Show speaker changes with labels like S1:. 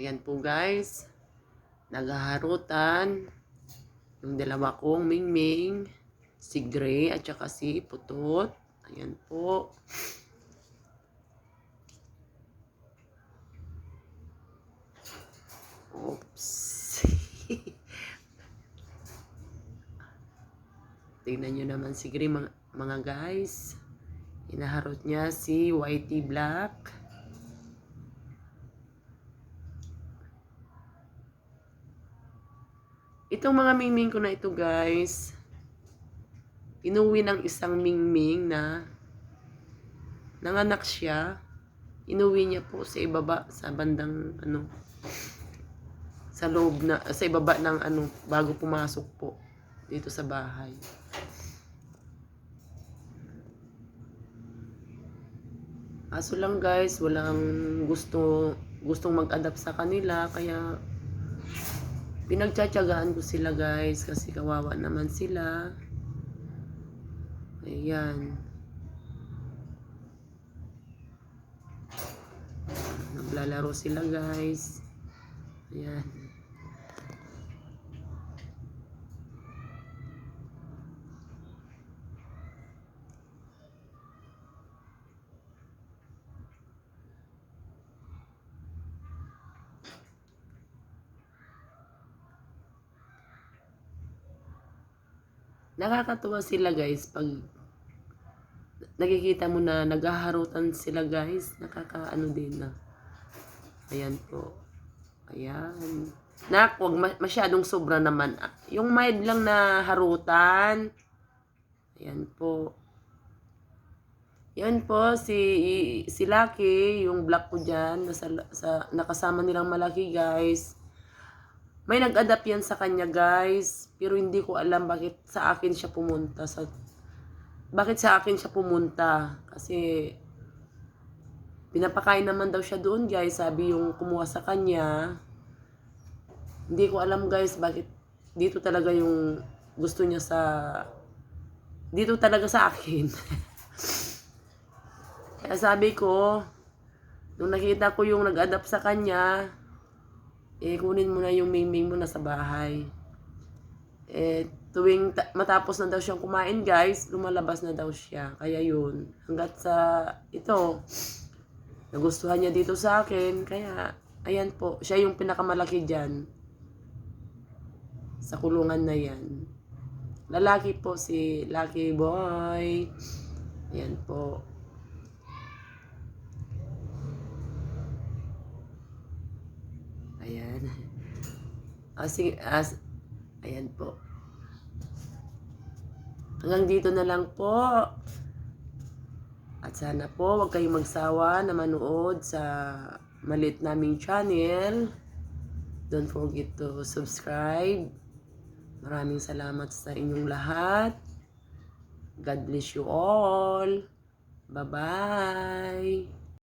S1: Ayan po guys. Naghaharutan. Yung dalawa kong Mingming. Si Gray at saka si Putot. Ayan po. Oops. Tingnan nyo naman si Gray mga, mga guys. Inaharot niya si Whitey Black. Itong mga mingming ko na ito guys, inuwi ng isang mingming na nanganak siya. Inuwi niya po sa ibaba, sa bandang ano, sa loob na, sa ibaba ng ano, bago pumasok po dito sa bahay. Aso lang guys, walang gusto gustong mag-adapt sa kanila kaya pinagtsatsagaan ko sila guys kasi kawawa naman sila. Ayan. Naglalaro sila guys. Ayan. Nakakatuwa sila guys pag nakikita mo na naghaharutan sila guys. Nakakaano din na. Ayan po. Ayan. Nak, wag ma- masyadong sobra naman. Ah, Yung mild lang na harutan. Ayan po. Yan po, si, si Lucky, yung black ko dyan, nasa, sa, nakasama nilang malaki guys. May nag-adapt yan sa kanya guys, pero hindi ko alam bakit sa akin siya pumunta. Sa, bakit sa akin siya pumunta? Kasi pinapakain naman daw siya doon guys, sabi yung kumuha sa kanya. Hindi ko alam guys bakit dito talaga yung gusto niya sa dito talaga sa akin. Kaya sabi ko, nung nakita ko yung nag-adapt sa kanya, eh kunin mo na yung mingming mo na sa bahay. Eh, tuwing ta- matapos na daw siyang kumain guys, lumalabas na daw siya. Kaya yun, hanggat sa ito, nagustuhan niya dito sa akin, kaya ayan po, siya yung pinakamalaki dyan. Sa kulungan na yan. Lalaki po si Lucky Boy. Ayan po. Ayan. Ah, sige, as, ayan po. Hanggang dito na lang po. At sana po, huwag kayong magsawa na manood sa malit naming channel. Don't forget to subscribe. Maraming salamat sa inyong lahat. God bless you all. Bye-bye.